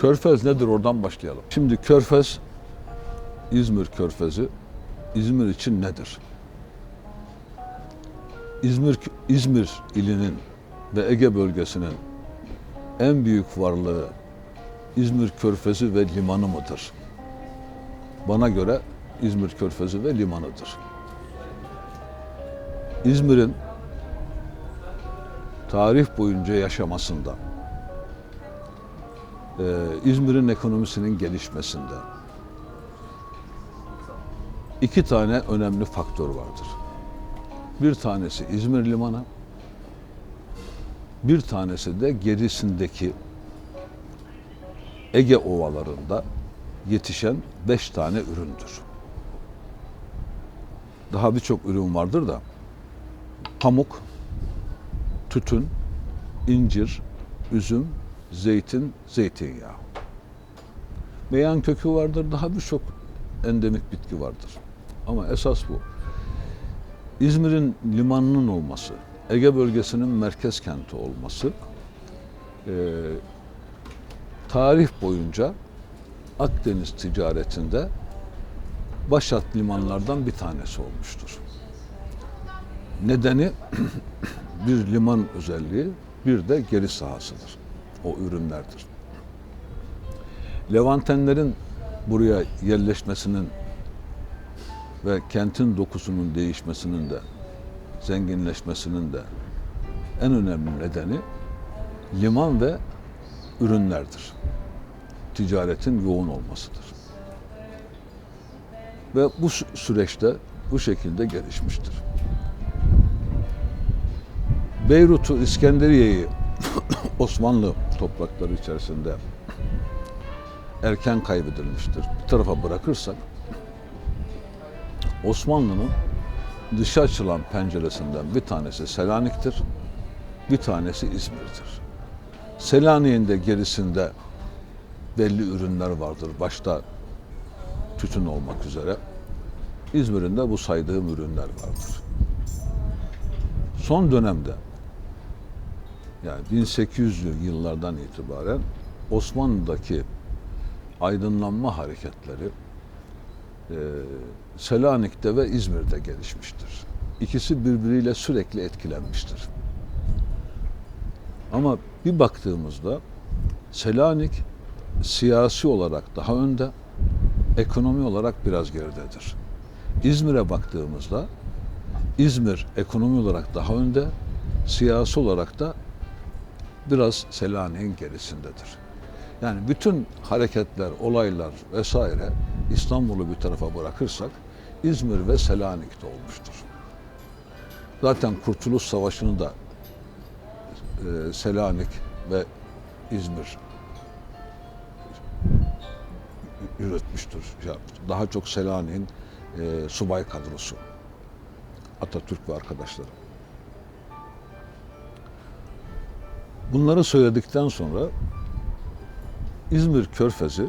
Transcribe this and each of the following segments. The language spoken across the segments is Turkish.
Körfez nedir oradan başlayalım. Şimdi Körfez, İzmir Körfezi, İzmir için nedir? İzmir, İzmir ilinin ve Ege bölgesinin en büyük varlığı İzmir Körfezi ve limanı mıdır? Bana göre İzmir Körfezi ve limanıdır. İzmir'in tarih boyunca yaşamasında, e, İzmir'in ekonomisinin gelişmesinde iki tane önemli faktör vardır. Bir tanesi İzmir Limanı, bir tanesi de gerisindeki Ege ovalarında yetişen beş tane üründür. Daha birçok ürün vardır da pamuk, tütün, incir, üzüm, zeytin, zeytinyağı. Meyan kökü vardır, daha birçok endemik bitki vardır. Ama esas bu. İzmir'in limanının olması, Ege bölgesinin merkez kenti olması, e, tarih boyunca Akdeniz ticaretinde başat limanlardan bir tanesi olmuştur. Nedeni bir liman özelliği, bir de geri sahasıdır. O ürünlerdir. Levantenlerin buraya yerleşmesinin ve kentin dokusunun değişmesinin de zenginleşmesinin de en önemli nedeni liman ve ürünlerdir. Ticaretin yoğun olmasıdır. Ve bu sü- süreçte bu şekilde gelişmiştir. Beyrut'u, İskenderiye'yi Osmanlı toprakları içerisinde erken kaybedilmiştir. Bir tarafa bırakırsak Osmanlı'nın dışa açılan penceresinden bir tanesi Selanik'tir, bir tanesi İzmir'dir. Selanik'in de gerisinde belli ürünler vardır. Başta tütün olmak üzere. İzmir'in de bu saydığım ürünler vardır. Son dönemde yani 1800'lü yıllardan itibaren Osmanlı'daki aydınlanma hareketleri e, Selanik'te ve İzmir'de gelişmiştir. İkisi birbiriyle sürekli etkilenmiştir. Ama bir baktığımızda Selanik siyasi olarak daha önde, ekonomi olarak biraz geridedir. İzmir'e baktığımızda İzmir ekonomi olarak daha önde, siyasi olarak da biraz Selanik'in gerisindedir. Yani bütün hareketler, olaylar vesaire İstanbul'u bir tarafa bırakırsak İzmir ve Selanik'te olmuştur. Zaten Kurtuluş Savaşı'nı da e, Selanik ve İzmir yürütmüştür. Daha çok Selanik'in e, subay kadrosu. Atatürk ve arkadaşları. Bunları söyledikten sonra İzmir Körfezi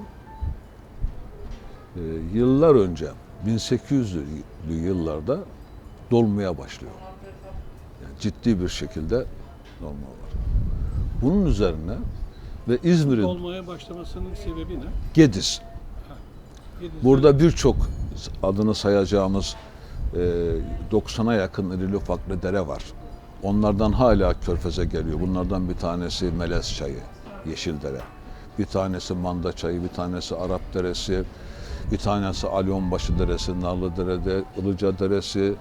e, yıllar önce 1800'lü yıllarda dolmaya başlıyor. Yani ciddi bir şekilde dolma var. Bunun üzerine ve İzmir'in Olmaya başlamasının sebebi ne? Gediz. Burada birçok adını sayacağımız e, 90'a yakın irili ufaklı dere var. Onlardan hala körfeze geliyor. Bunlardan bir tanesi Melez Çayı, Yeşildere. Bir tanesi Manda Çayı, bir tanesi Arap Deresi, bir tanesi Alyonbaşı Deresi, Narlıdere'de Ilıca Deresi,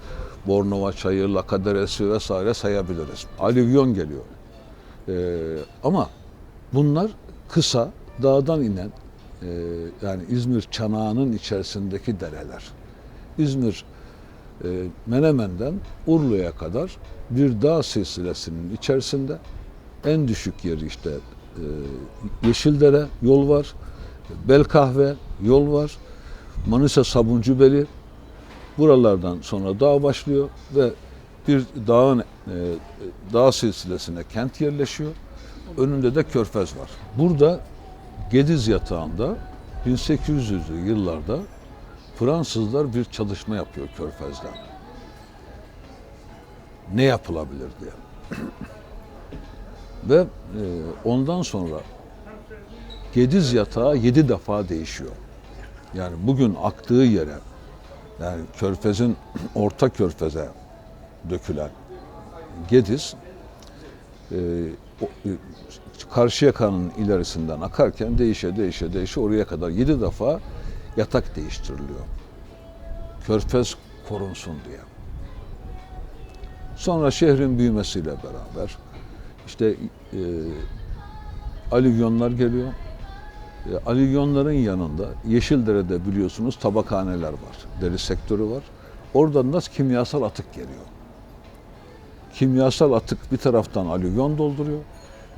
Bornova Çayı, Laka Deresi vesaire sayabiliriz. Alüvyon geliyor. Ee, ama bunlar kısa, dağdan inen, e, yani İzmir çanağının içerisindeki dereler. İzmir e, Menemen'den Urla'ya kadar bir dağ silsilesinin içerisinde en düşük yeri işte e, Yeşildere yol var, Belkahve yol var, Manisa Sabuncubeli buralardan sonra dağ başlıyor ve bir dağın e, dağ silsilesine kent yerleşiyor. Önünde de körfez var. Burada Gediz yatağında 1800'lü yıllarda Fransızlar bir çalışma yapıyor körfezden. Ne yapılabilir diye. Ve e, ondan sonra Gediz yatağı yedi defa değişiyor. Yani bugün aktığı yere, yani körfezin orta körfeze dökülen Gediz, e, o, e, Karşıyaka'nın ilerisinden akarken değişe değişe değişe oraya kadar yedi defa yatak değiştiriliyor. Körfez korunsun diye. Sonra şehrin büyümesiyle beraber işte e, alüvyonlar geliyor. E, alüvyonların yanında Yeşildere'de biliyorsunuz tabakhaneler var. Deri sektörü var. Oradan da kimyasal atık geliyor. Kimyasal atık bir taraftan alüvyon dolduruyor.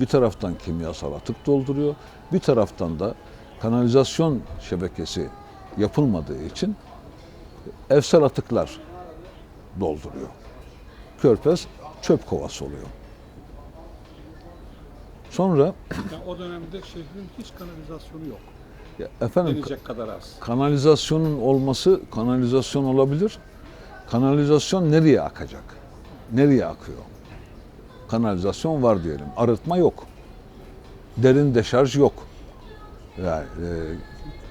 Bir taraftan kimyasal atık dolduruyor. Bir taraftan da kanalizasyon şebekesi yapılmadığı için evsel atıklar dolduruyor. Körpez çöp kovası oluyor. Sonra Yani o dönemde şehrin hiç kanalizasyonu yok. ya efendim Denecek kadar az. kanalizasyonun olması kanalizasyon olabilir. Kanalizasyon nereye akacak? Nereye akıyor? Kanalizasyon var diyelim. Arıtma yok. Derin deşarj yok. Yani e,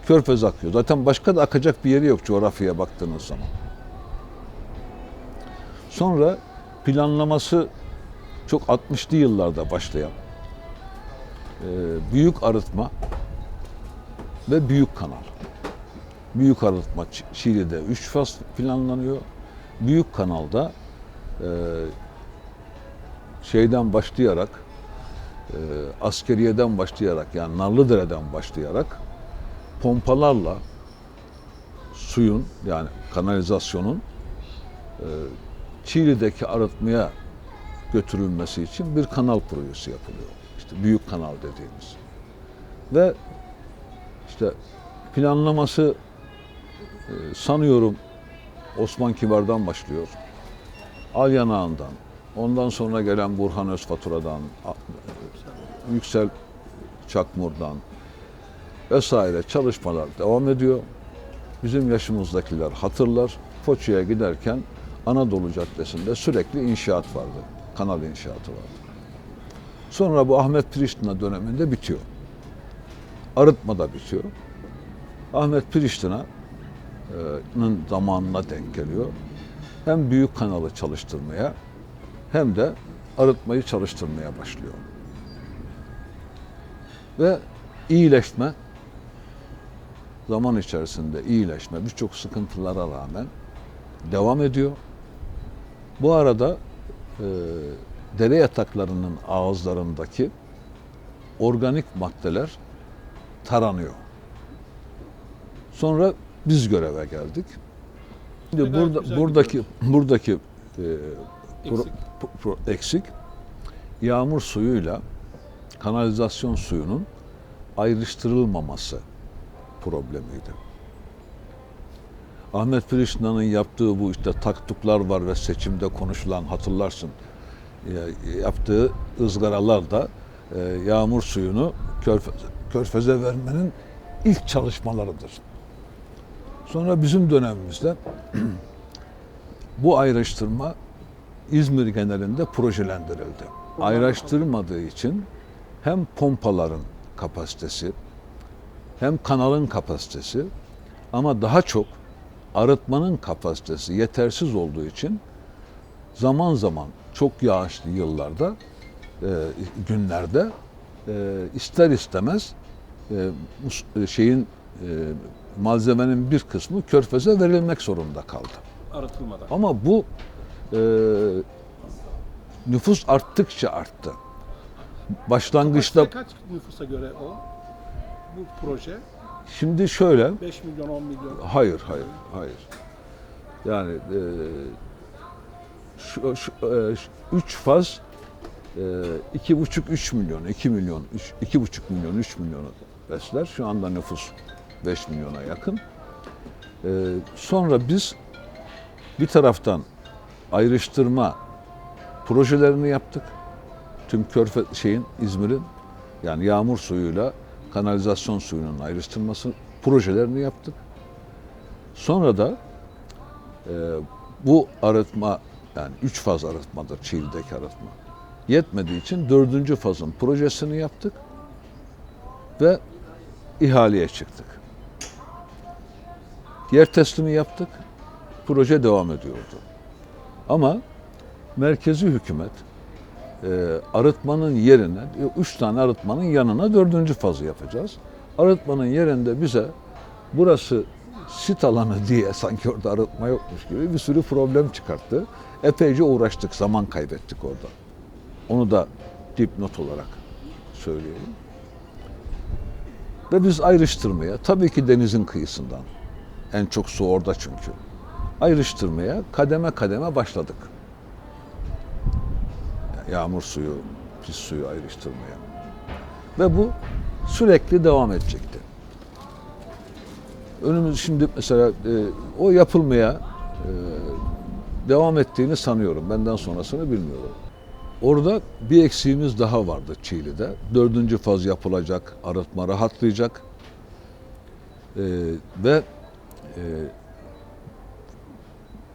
körfez akıyor. Zaten başka da akacak bir yeri yok coğrafyaya baktığınız zaman. Sonra planlaması çok 60'lı yıllarda başlayan e, büyük arıtma ve büyük kanal. Büyük arıtma Şili'de 3 faz planlanıyor. Büyük kanalda e, şeyden başlayarak e, askeriyeden başlayarak yani Narlıdere'den başlayarak pompalarla suyun yani kanalizasyonun e, Çiğli'deki arıtmaya götürülmesi için bir kanal projesi yapılıyor. İşte büyük kanal dediğimiz. Ve işte planlaması e, sanıyorum Osman Kibar'dan başlıyor. Al yanağından, ondan sonra gelen Burhan Özfatura'dan, Yüksel Çakmur'dan vesaire çalışmalar devam ediyor. Bizim yaşımızdakiler hatırlar. Foça'ya giderken Anadolu Caddesi'nde sürekli inşaat vardı. Kanal inşaatı vardı. Sonra bu Ahmet Priştina döneminde bitiyor. Arıtma da bitiyor. Ahmet Priştina'nın zamanına denk geliyor. Hem büyük kanalı çalıştırmaya hem de arıtmayı çalıştırmaya başlıyor. Ve iyileşme zaman içerisinde iyileşme birçok sıkıntılara rağmen devam ediyor. Bu arada e, dere yataklarının ağızlarındaki organik maddeler taranıyor. Sonra biz göreve geldik. Şimdi burada buradaki buradaki e, pro- pro- pro- eksik yağmur suyuyla kanalizasyon suyunun ayrıştırılmaması problemiydi. Ahmet Priştina'nın yaptığı bu işte taktuklar var ve seçimde konuşulan hatırlarsın. E, Yaptığı ızgaralar da e, yağmur suyunu körfe- körfeze vermenin ilk çalışmalarıdır. Sonra bizim dönemimizde bu ayrıştırma İzmir genelinde projelendirildi. Ayrıştırmadığı için hem pompaların kapasitesi hem kanalın kapasitesi ama daha çok arıtmanın kapasitesi yetersiz olduğu için zaman zaman çok yağışlı yıllarda e, günlerde e, ister istemez e, şeyin e, malzemenin bir kısmı körfeze verilmek zorunda kaldı. Arıtılmadan. Ama bu e, nüfus arttıkça arttı. Başlangıçta kaç nüfusa göre o? Bu proje şimdi şöyle 5 milyon 10 milyon. Hayır, hayır, hayır. Yani e, şu, şu, e, şu üç faz e, iki buçuk üç milyon, iki milyon, üç, iki buçuk milyon, üç milyonu besler. Şu anda nüfus 5 milyona yakın. E, sonra biz bir taraftan ayrıştırma projelerini yaptık. Tüm Körfe şeyin İzmir'in yani yağmur suyuyla kanalizasyon suyunun ayrıştırması projelerini yaptık. Sonra da e, bu arıtma yani üç faz arıtmadır Çiğli'deki arıtma. Yetmediği için dördüncü fazın projesini yaptık ve ihaleye çıktık. Yer teslimi yaptık. Proje devam ediyordu. Ama merkezi hükümet arıtmanın yerine, e, üç tane arıtmanın yanına dördüncü fazı yapacağız. Arıtmanın yerinde bize burası sit alanı diye sanki orada arıtma yokmuş gibi bir sürü problem çıkarttı. Epeyce uğraştık, zaman kaybettik orada. Onu da dipnot olarak söyleyelim. Ve biz ayrıştırmaya, tabii ki denizin kıyısından, en çok su orada çünkü, ayrıştırmaya kademe kademe başladık. Yağmur suyu, pis suyu ayrıştırmaya. Ve bu sürekli devam edecekti. Önümüz şimdi mesela e, o yapılmaya e, devam ettiğini sanıyorum. Benden sonrasını bilmiyorum. Orada bir eksiğimiz daha vardı Çiğli'de. Dördüncü faz yapılacak, arıtma rahatlayacak. E, ve e,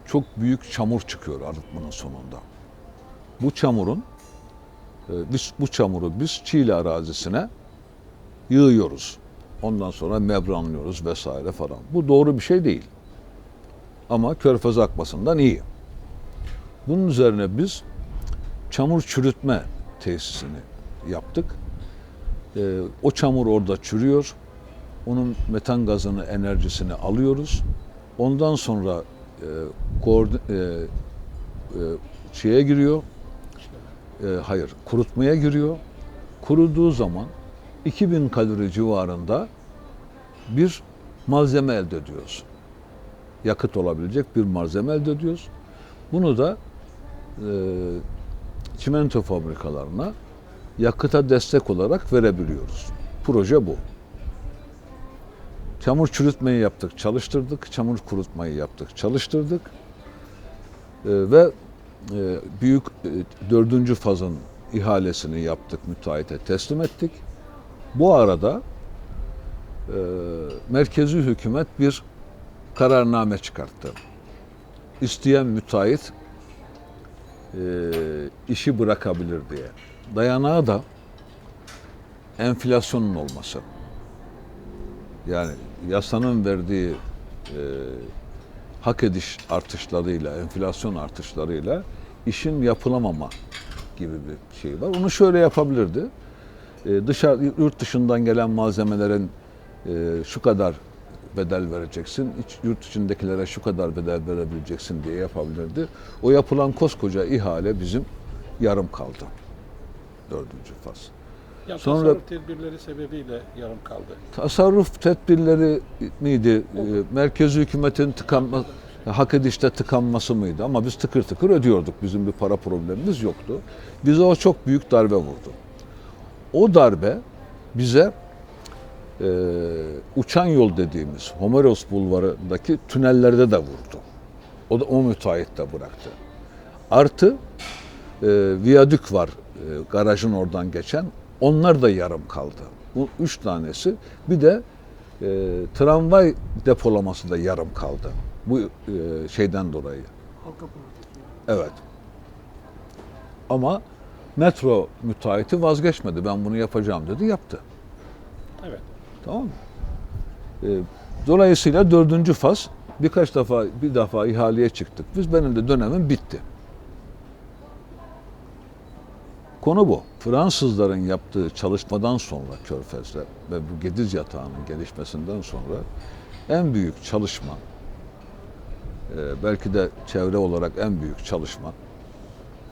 çok büyük çamur çıkıyor arıtmanın sonunda. Bu çamurun, e, biz bu çamuru biz Çiğli arazisine yığıyoruz. Ondan sonra membranlıyoruz vesaire falan. Bu doğru bir şey değil. Ama körfez akmasından iyi. Bunun üzerine biz çamur çürütme tesisini yaptık. Ee, o çamur orada çürüyor. Onun metan gazını, enerjisini alıyoruz. Ondan sonra e, koord- e, e, şeye giriyor. E, hayır, kurutmaya giriyor. Kuruduğu zaman 2000 kalori civarında bir malzeme elde ediyoruz. Yakıt olabilecek bir malzeme elde ediyoruz. Bunu da e, çimento fabrikalarına yakıta destek olarak verebiliyoruz. Proje bu. Çamur çürütmeyi yaptık, çalıştırdık. Çamur kurutmayı yaptık, çalıştırdık. E, ve büyük e, dördüncü fazın ihalesini yaptık, müteahhite teslim ettik. Bu arada e, merkezi hükümet bir kararname çıkarttı. İsteyen müteahhit e, işi bırakabilir diye. Dayanağı da enflasyonun olması. Yani yasanın verdiği e, hak ediş artışlarıyla, enflasyon artışlarıyla işin yapılamama gibi bir şey var. Onu şöyle yapabilirdi. E, dışarı yurt dışından gelen malzemelerin e, şu kadar bedel vereceksin, iç, yurt içindekilere şu kadar bedel verebileceksin diye yapabilirdi. O yapılan koskoca ihale bizim yarım kaldı. Dördüncü faz. Ya Sonra- tasarruf tedbirleri sebebiyle yarım kaldı. Tasarruf tedbirleri miydi? E, Merkezi hükümetin tıkanma, hak edişte tıkanması mıydı? Ama biz tıkır tıkır ödüyorduk. Bizim bir para problemimiz yoktu. Bize o çok büyük darbe vurdu. O darbe bize e, uçan yol dediğimiz Homeros Bulvarı'ndaki tünellerde de vurdu. O da o müteahhit de bıraktı. Artı e, viyadük var e, garajın oradan geçen. Onlar da yarım kaldı. Bu üç tanesi. Bir de e, tramvay depolaması da yarım kaldı. Bu e, şeyden dolayı. Evet. Ama metro müteahhiti vazgeçmedi. Ben bunu yapacağım dedi, yaptı. Evet. Tamam mı? E, dolayısıyla dördüncü faz birkaç defa bir defa ihaleye çıktık. Biz benim de dönemim bitti. Konu bu. Fransızların yaptığı çalışmadan sonra Körfez'de ve bu Gediz yatağının gelişmesinden sonra en büyük çalışma, e, belki de çevre olarak en büyük çalışma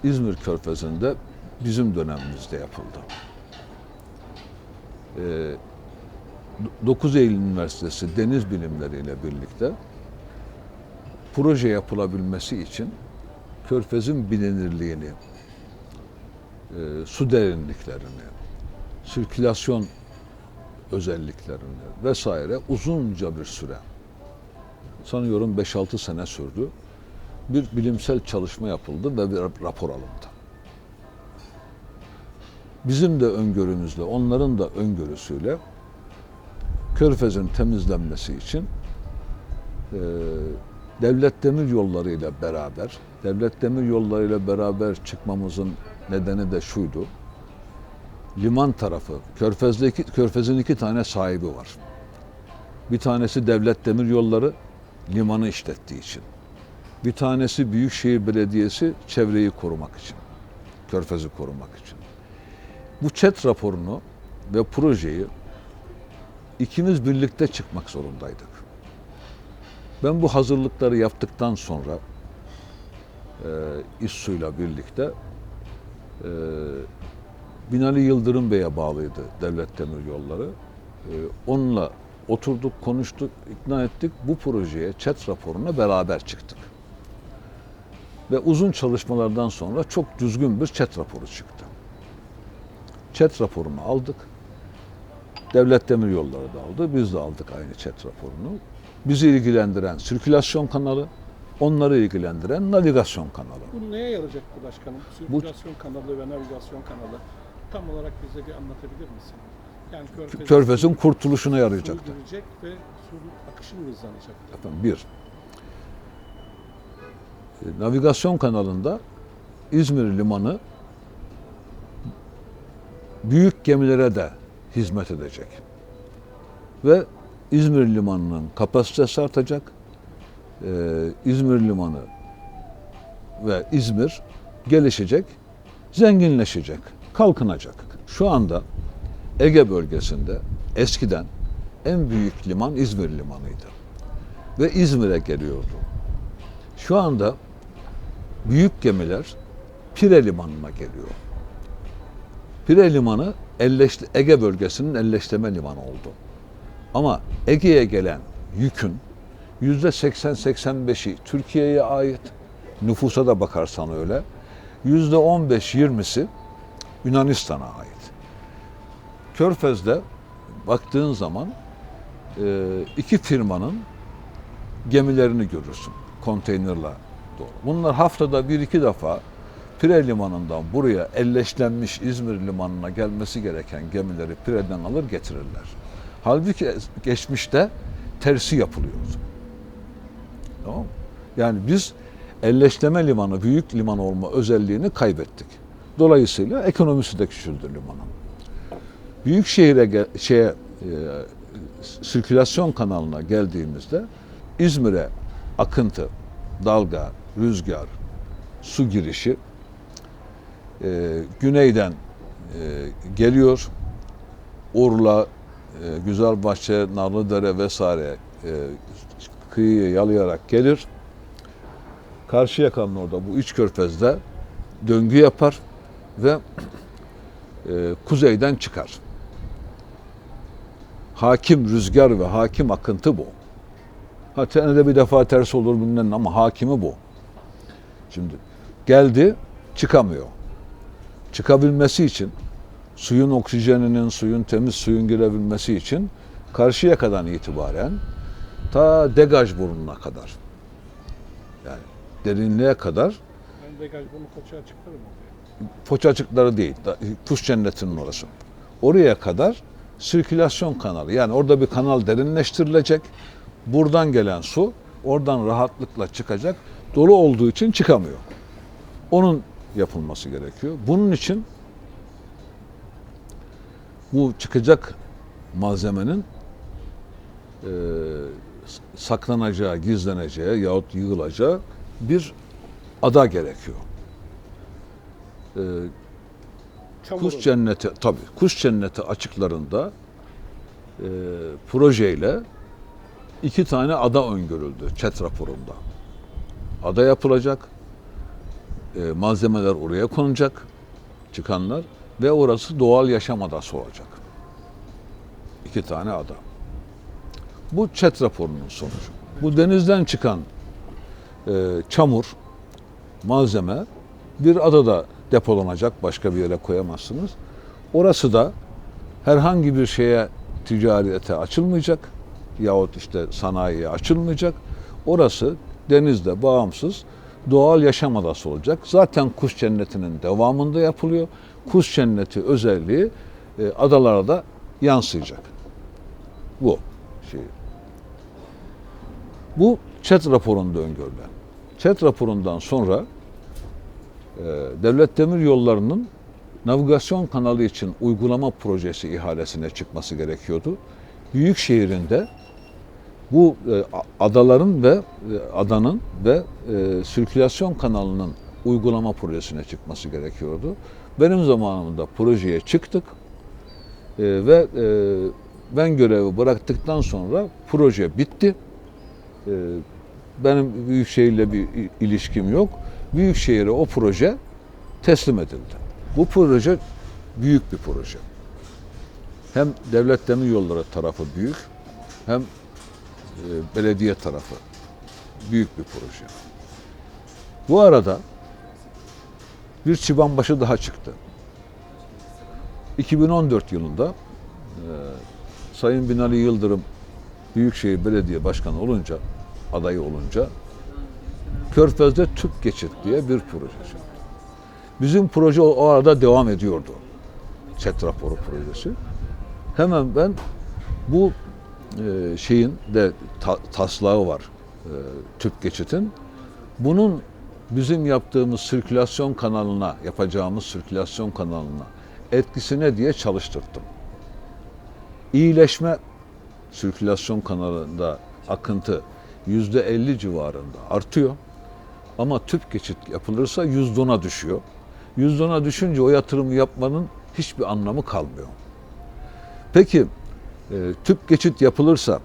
İzmir Körfezi'nde bizim dönemimizde yapıldı. E, 9 Eylül Üniversitesi Deniz Bilimleri ile birlikte proje yapılabilmesi için Körfez'in bilinirliğini, e, su derinliklerini, sirkülasyon özelliklerini vesaire uzunca bir süre, sanıyorum 5-6 sene sürdü. Bir bilimsel çalışma yapıldı ve bir rapor alındı. Bizim de öngörümüzle, onların da öngörüsüyle Körfez'in temizlenmesi için e, devlet demir yollarıyla beraber, devlet demir yollarıyla beraber çıkmamızın nedeni de şuydu. liman tarafı, Körfez'deki, Körfez'in iki tane sahibi var. Bir tanesi Devlet Demiryolları limanı işlettiği için. Bir tanesi Büyükşehir Belediyesi çevreyi korumak için. Körfez'i korumak için. Bu ÇED raporunu ve projeyi ikimiz birlikte çıkmak zorundaydık. Ben bu hazırlıkları yaptıktan sonra e, İSSU'yla birlikte e, Binali Yıldırım Bey'e bağlıydı Devlet Demir Yolları. E, onunla oturduk, konuştuk, ikna ettik. Bu projeye, ÇED raporuna beraber çıktık. Ve uzun çalışmalardan sonra çok düzgün bir ÇED raporu çıktı. ÇED raporunu aldık. Devlet Demir Yolları da aldı. Biz de aldık aynı ÇED raporunu. Bizi ilgilendiren sirkülasyon kanalı, onları ilgilendiren navigasyon kanalı. Bu neye yarayacaktı başkanım? Sirkülasyon kanalı ve navigasyon kanalı. Tam olarak bize bir anlatabilir misin? Yani Körfez'in Körfez'in kurtuluşuna yarayacaktı. Su girecek ve su akışı mı hızlanacak? Efendim bir, e, navigasyon kanalında İzmir limanı büyük gemilere de hizmet edecek. Ve İzmir limanının kapasitesi artacak. Ee, İzmir limanı ve İzmir gelişecek, zenginleşecek, kalkınacak. Şu anda Ege bölgesinde eskiden en büyük liman İzmir limanıydı ve İzmir'e geliyordu. Şu anda büyük gemiler Pire Limanı'na geliyor. Pire Limanı Ege bölgesinin elleştirme limanı oldu. Ama Ege'ye gelen yükün yüzde 80-85'i Türkiye'ye ait. Nüfusa da bakarsan öyle. Yüzde 15-20'si Yunanistan'a ait. Körfez'de baktığın zaman e, iki firmanın gemilerini görürsün konteynerla doğru. Bunlar haftada bir iki defa Pire Limanı'ndan buraya elleşlenmiş İzmir Limanı'na gelmesi gereken gemileri Pire'den alır getirirler. Halbuki geçmişte tersi yapılıyordu. Tamam mı? Yani biz elleşleme limanı, büyük liman olma özelliğini kaybettik. Dolayısıyla ekonomisi de küçüldü limanın. Büyük şehire şeye e, sirkülasyon kanalına geldiğimizde İzmir'e akıntı, dalga, rüzgar, su girişi e, güneyden e, geliyor. Urla, e, Güzelbahçe, Narlıdere vesaire e, kıyıyı yalayarak gelir. Karşıyaka'nın orada bu üç körfezde döngü yapar ve e, kuzeyden çıkar. Hakim rüzgar ve hakim akıntı bu. Ha senede bir defa ters olur bilmem ama hakimi bu. Şimdi geldi çıkamıyor. Çıkabilmesi için suyun oksijeninin, suyun temiz suyun girebilmesi için Karşıyaka'dan itibaren ta degaj burnuna kadar yani derinliğe kadar Yani degaj bunu koça açıklar mı? Foça açıkları değil, kuş cennetinin orası. Oraya kadar sirkülasyon kanalı. Yani orada bir kanal derinleştirilecek. Buradan gelen su oradan rahatlıkla çıkacak. Dolu olduğu için çıkamıyor. Onun yapılması gerekiyor. Bunun için bu çıkacak malzemenin e, saklanacağı, gizleneceği yahut yığılacağı bir ada gerekiyor. E, Çamur Kuş olur. cenneti tabii kuş cenneti açıklarında e, projeyle iki tane ada öngörüldü ÇED raporunda. Ada yapılacak, e, malzemeler oraya konacak, çıkanlar ve orası doğal yaşam adası olacak. İki tane ada. Bu ÇED raporunun sonucu. Bu denizden çıkan e, çamur, malzeme bir adada depolanacak. Başka bir yere koyamazsınız. Orası da herhangi bir şeye ticarete açılmayacak yahut işte sanayiye açılmayacak. Orası denizde bağımsız doğal yaşam adası olacak. Zaten kuş cennetinin devamında yapılıyor. Kuş cenneti özelliği e, adalara da yansıyacak. Bu. Bu ÇED raporunda öngörülen. ÇED raporundan sonra e, Devlet Demir Yolları'nın navigasyon kanalı için uygulama projesi ihalesine çıkması gerekiyordu. Büyükşehir'in de bu e, adaların ve e, adanın ve e, sirkülasyon kanalının uygulama projesine çıkması gerekiyordu. Benim zamanımda projeye çıktık E, ve e, ben görevi bıraktıktan sonra proje bitti. E, benim Büyükşehir'le bir ilişkim yok. Büyükşehir'e o proje teslim edildi. Bu proje büyük bir proje. Hem devlet demir yolları tarafı büyük hem e, belediye tarafı büyük bir proje. Bu arada bir çıbanbaşı daha çıktı. 2014 yılında e, Sayın Binali Yıldırım Büyükşehir Belediye Başkanı olunca, adayı olunca Körfez'de tüp geçit diye bir proje çıktı. Bizim proje o, arada devam ediyordu. Çet raporu projesi. Hemen ben bu e, şeyin de ta- taslağı var e, tüp geçitin. Bunun bizim yaptığımız sirkülasyon kanalına, yapacağımız sirkülasyon kanalına etkisine diye çalıştırdım. İyileşme sirkülasyon kanalında akıntı yüzde 50 civarında artıyor. Ama tüp geçit yapılırsa yüzde ona düşüyor. Yüzde ona düşünce o yatırımı yapmanın hiçbir anlamı kalmıyor. Peki e, tüp geçit yapılırsa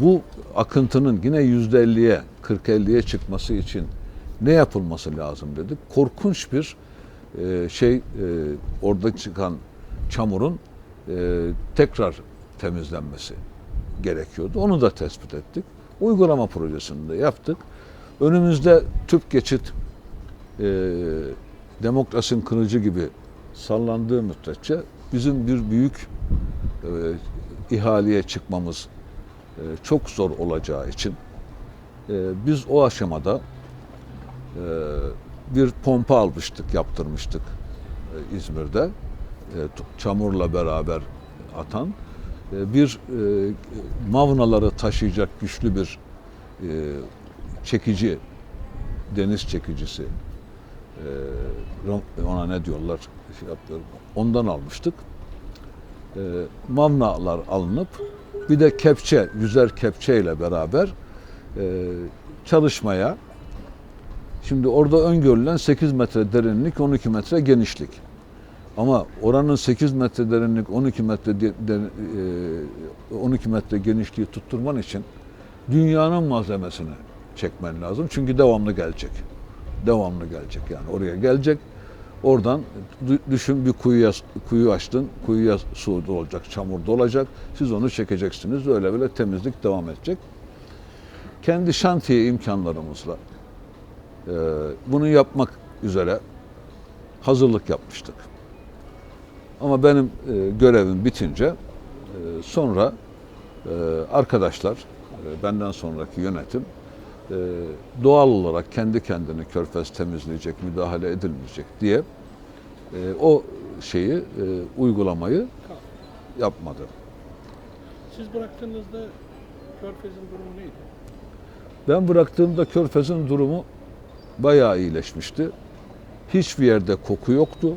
bu akıntının yine yüzde elliye, 40-50'ye çıkması için ne yapılması lazım dedik. Korkunç bir e, şey e, orada çıkan çamurun tekrar temizlenmesi gerekiyordu. Onu da tespit ettik. Uygulama projesini de yaptık. Önümüzde tüp geçit e, demokrasinin kılıcı gibi sallandığı müddetçe bizim bir büyük e, ihaleye çıkmamız e, çok zor olacağı için e, biz o aşamada e, bir pompa almıştık, yaptırmıştık e, İzmir'de. E, çamurla beraber atan bir e, mavnaları taşıyacak güçlü bir e, çekici, deniz çekicisi e, ona ne diyorlar şey yapıyorum. ondan almıştık. E, mavnalar alınıp bir de kepçe, yüzer kepçe ile beraber e, çalışmaya Şimdi orada öngörülen 8 metre derinlik, 12 metre genişlik. Ama oranın 8 metre derinlik, 12 metre de- de- e, 12 metre genişliği tutturman için dünyanın malzemesini çekmen lazım. Çünkü devamlı gelecek. Devamlı gelecek yani oraya gelecek. Oradan dü- düşün bir kuyuya kuyu açtın. Kuyuya su dolacak, çamur dolacak. Siz onu çekeceksiniz. Öyle böyle temizlik devam edecek. Kendi şantiye imkanlarımızla e, bunu yapmak üzere hazırlık yapmıştık. Ama benim e, görevim bitince e, sonra e, arkadaşlar, e, benden sonraki yönetim e, doğal olarak kendi kendini körfez temizleyecek, müdahale edilmeyecek diye e, o şeyi, e, uygulamayı yapmadı. Siz bıraktığınızda Körfez'in durumu neydi? Ben bıraktığımda körfezin durumu bayağı iyileşmişti. Hiçbir yerde koku yoktu.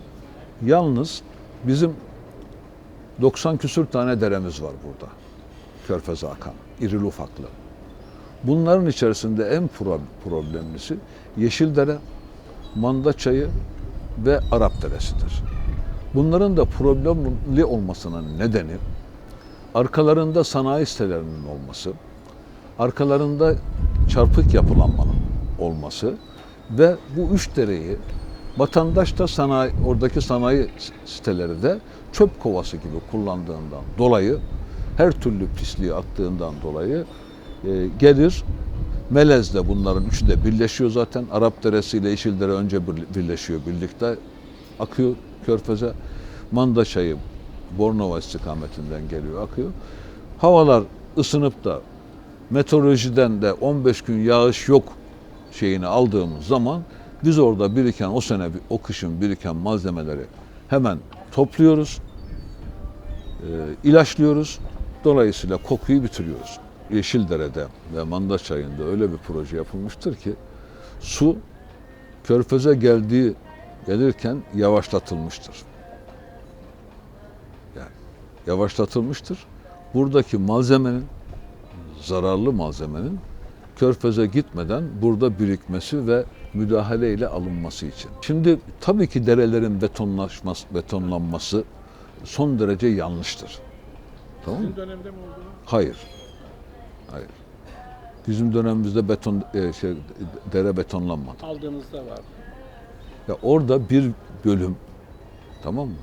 Yalnız bizim 90 küsür tane deremiz var burada. Körfez'e akan, irili ufaklı. Bunların içerisinde en pro- problemlisi Yeşildere, Manda Çayı ve Arap Deresi'dir. Bunların da problemli olmasının nedeni arkalarında sanayi sitelerinin olması, arkalarında çarpık yapılanmanın olması ve bu üç dereyi vatandaş da sanayi, oradaki sanayi siteleri de çöp kovası gibi kullandığından dolayı her türlü pisliği attığından dolayı e, gelir Melez'de bunların üçü de birleşiyor zaten. Arap Deresi ile Yeşildere önce bir- birleşiyor birlikte. Akıyor Körfez'e. Manda çayı Bornova istikametinden geliyor, akıyor. Havalar ısınıp da meteorolojiden de 15 gün yağış yok şeyini aldığımız zaman biz orada biriken o sene o kışın biriken malzemeleri hemen topluyoruz. e, ilaçlıyoruz. Dolayısıyla kokuyu bitiriyoruz. Yeşildere'de ve Manda Çayı'nda öyle bir proje yapılmıştır ki su körfeze geldiği gelirken yavaşlatılmıştır. Yani yavaşlatılmıştır. Buradaki malzemenin zararlı malzemenin körfeze gitmeden burada birikmesi ve müdahale ile alınması için. Şimdi tabii ki derelerin betonlaşması, betonlanması son derece yanlıştır. Tamam mı? Sizin dönemde mi oldu? Hayır. Hayır. Bizim dönemimizde beton e, şey dere betonlanmadı. Aldığınızda vardı. Ya orada bir bölüm tamam mı?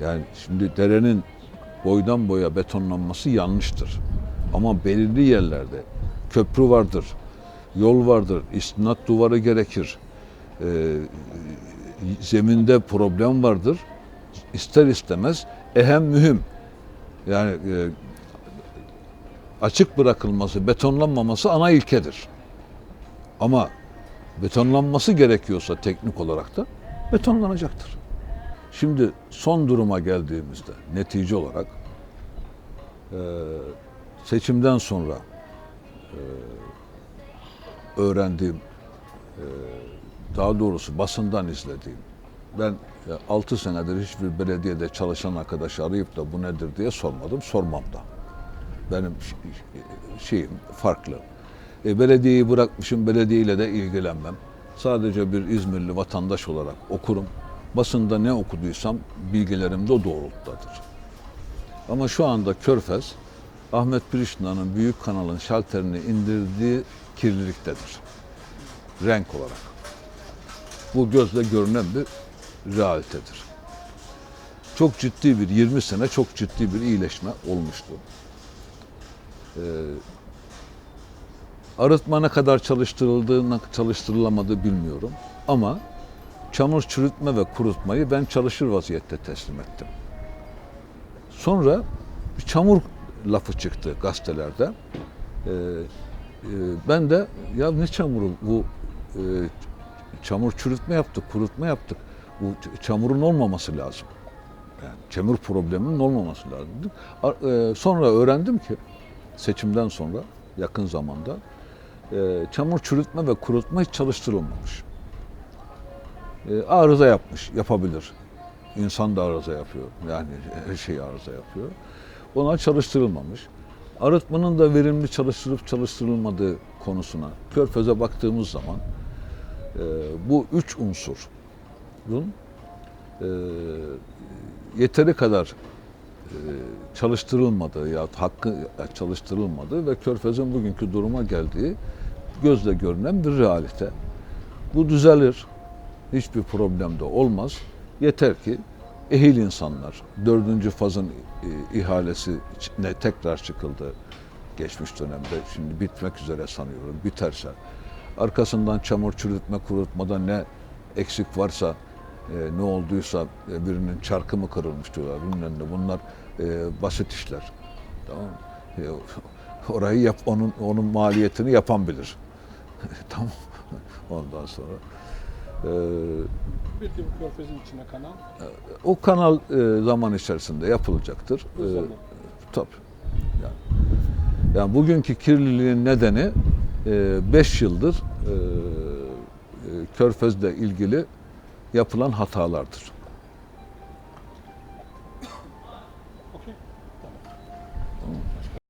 Yani şimdi derenin boydan boya betonlanması yanlıştır. Ama belirli yerlerde köprü vardır, yol vardır, istinat duvarı gerekir. Ee, zeminde problem vardır. İster istemez ehem mühim. Yani e, açık bırakılması, betonlanmaması ana ilkedir. Ama betonlanması gerekiyorsa teknik olarak da betonlanacaktır. Şimdi son duruma geldiğimizde netice olarak e, seçimden sonra e, öğrendiğim, e, daha doğrusu basından izlediğim, ben 6 senedir hiçbir belediyede çalışan arkadaşı arayıp da bu nedir diye sormadım, sormam da. Benim şeyim farklı. E, belediyeyi bırakmışım, belediyeyle de ilgilenmem. Sadece bir İzmirli vatandaş olarak okurum. Basında ne okuduysam bilgilerim de doğrultudadır. Ama şu anda Körfez, Ahmet Pirişna'nın Büyük Kanal'ın şalterini indirdiği kirliliktedir. Renk olarak. Bu gözle görünen bir realitedir. Çok ciddi bir 20 sene çok ciddi bir iyileşme olmuştu. Ee, arıtma ne kadar çalıştırıldığını çalıştırılamadığı bilmiyorum. Ama çamur çürütme ve kurutmayı ben çalışır vaziyette teslim ettim. Sonra çamur lafı çıktı gazetelerde. Ee, e, ben de ya ne çamuru bu e, çamur çürütme yaptık, kurutma yaptık. Bu çamurun olmaması lazım. Yani çamur probleminin olmaması lazım. E, sonra öğrendim ki seçimden sonra yakın zamanda e, çamur çürütme ve kurutma hiç çalıştırılmamış. E, arıza yapmış, yapabilir. İnsan da arıza yapıyor. Yani her şey arıza yapıyor. Ona çalıştırılmamış. Arıtmanın da verimli çalıştırıp çalıştırılmadığı konusuna Körfez'e baktığımız zaman e, bu üç unsurun e, yeteri kadar e, çalıştırılmadığı ya hakkı çalıştırılmadığı ve Körfez'in bugünkü duruma geldiği gözle görünen bir realite. Bu düzelir. Hiçbir problem de olmaz. Yeter ki ehil insanlar, dördüncü fazın e, ihalesi ne tekrar çıkıldı geçmiş dönemde. Şimdi bitmek üzere sanıyorum. Biterse arkasından çamur çürütme kurutmada ne eksik varsa e, ne olduysa e, birinin çarkı mı kırılmış diyorlar bilmem ne. Bunlar e, basit işler. Tamam? E, orayı yap onun onun maliyetini yapan bilir. tamam. Ondan sonra e, de bu körfezin içine kanal. o kanal e, zaman içerisinde yapılacaktır. Bu E, zaman. Tabii. Yani, yani bugünkü kirliliğin nedeni 5 yıldır e, e, Körfez'le ilgili yapılan hatalardır.